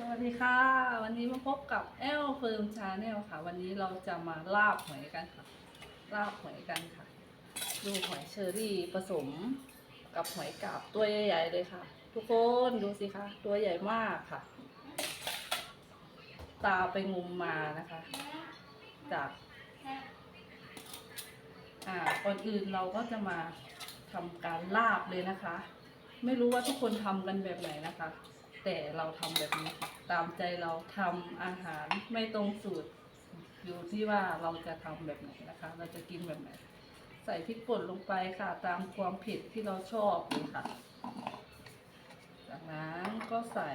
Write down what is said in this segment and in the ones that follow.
สวัสดีค่ะ วันนี้มาพบกับแอลเฟิร์มชาแนลค่ะ วันนี้เราจะมาลาบหอยกันค่ะ ลาบหอยกันค่ะ ดูหอยเชอรี่ผสมกับหอยกาบตัวใหญ่ๆเลยค่ะ ทุกคนดูสิคะตัวใหญ่มากค่ะ ตาไปงมมานะคะ จากอ่าก่อนอื่นเราก็จะมาทำการลาบเลยนะคะ ไม่รู้ว่าทุกคนทำกันแบบไหนนะคะ แต่เราทำแบบนี้ค่ะตามใจเราทำอาหารไม่ตรงสูตร อยู่ที่ว่าเราจะทำแบบไหนนะคะ เราจะกินแบบไหน ใส่พริกป่นลงไปค่ะ ตามความเผ็ดที่เราชอบเลยค่ะ จากนั้นก็ใส่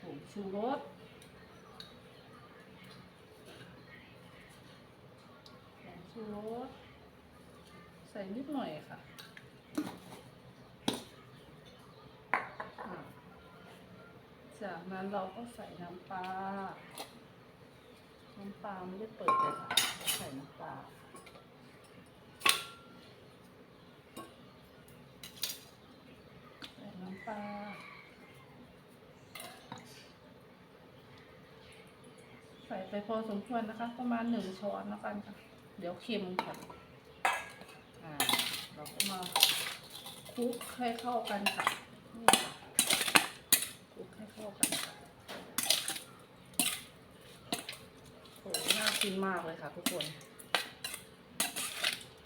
ผงชูรสผงชูรสใส่นิดหน่อยค่ะอะ จากนั้นเราก็ใส่น้ำปลา น้ำปลาไม่ได้เปิดเลยค่ะ ใส่น้ำปลาใส่น้ำปลา ใส่ไปพอสมควรนะคะ ประมาณหนึ่งช้อนแล้วกันค่ะ เดี๋ยวเค็มค่ะ อ่า เราก็มาคลุกให้เข้ากันค่ะ เข้ากันค่ะโหน่ากินมากเลยค่ะทุกคน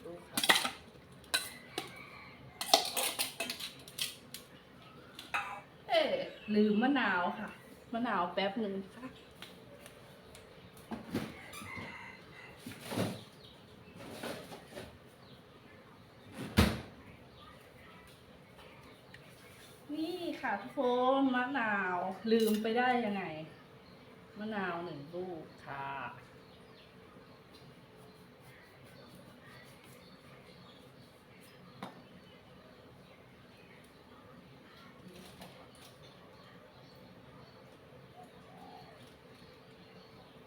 ดูค่ะ เอ๊ะลืมมะนาวค่ะ มะนาวแป๊บหนึ่งค่ะ นี่ ค่ะทุกคนมะนาวลืมไปได้ยังไง มะนาวหนึ่งลูกค่ะ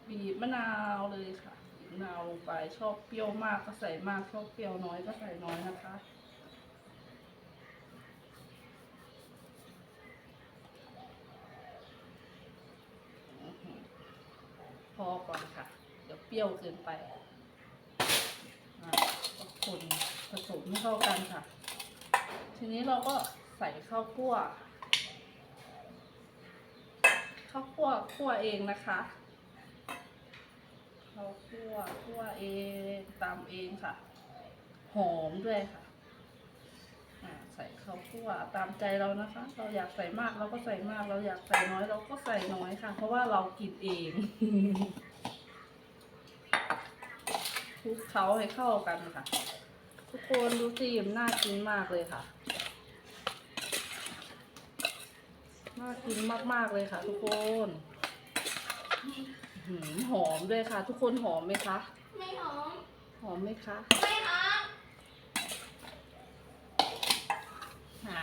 บีบมะนาวเลยค่ะบีบมะนาวลงไปชอบเปรี้ยวมากก็ใส่มากชอบเปรี้ยวน้อยก็ใส่น้อยนะคะ พอก่อนค่ะ เดี๋ยวเปรี้ยวเกินไปอะคนผสมให้เข้ากันค่ะ ทีนี้เราก็ใส่ข้าวคั่ว ข้าวคั่วคั่วเองนะคะข้าวคั่วคั่วเองตามเองค่ะ หอมด้วยค่ะ ใส่ข้าวคั่วตามใจเรานะคะ เราอยากใส่มากเราก็ใส่มาก เราอยากใส่น้อยเราก็ใส่น้อยค่ะ เพราะว่าเรากินเองคลุกเคล้าให้เข้ากันค่ะ ทุกคนดูสิมันน่ากินมากเลยค่ะน่ากินมากๆเลยค่ะ ทุกคนหืมหอมด้วยค่ะ ทุกคนหอมไหมคะ ไม่หอม หอมไหมคะไม่หอม อะ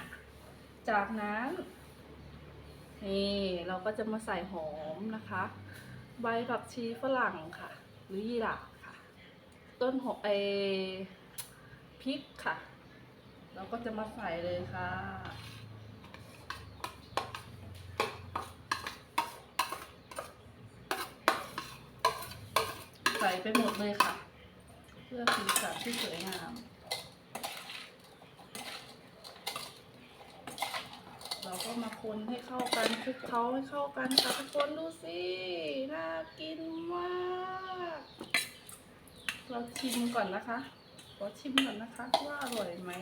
จากนั้น นี่เราก็จะมาใส่หอมนะคะ ใบผักชีฝรั่งค่ะ หรือยี่หร่าค่ะ ต้นหอมไอพริกค่ะ เราก็จะมาใส่เลยค่ะใส่ไปหมดเลยค่ะ เพื่อสีสันที่สวยงาม เรา ก็มาคนให้เข้ากันคลุกเท้าให้เข้ากันค่ะทุกคนดูสิ น่ากินมาก เราชิมก่อนนะคะ ขอชิมก่อนนะคะว่าอร่อยไหม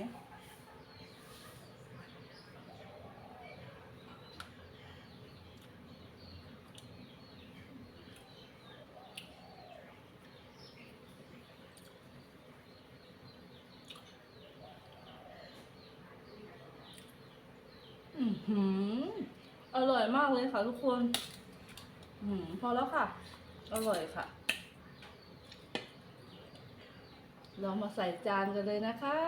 หืออร่อยมากเลยค่ะทุกคนอืมพอแล้วค่ะ อร่อยค่ะ เรามาใส่จานกันเลยนะคะ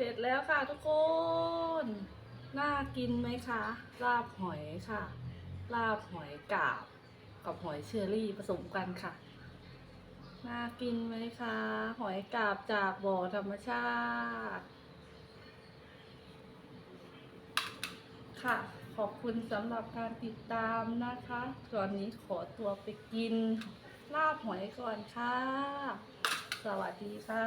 เสร็จแล้วค่ะทุกคน น่ากินไหมคะ ลาบหอยค่ะ ลาบหอยกาบ กับหอยเชอรี่ผสมกันค่ะ น่ากินไหมคะ หอยกาบจากบ่อธรรมชาติ ค่ะ ขอบคุณสำหรับการติดตามนะคะ ตอนนี้ขอตัวไปกิน ลาบหอยก่อนค่ะ สวัสดีค่ะ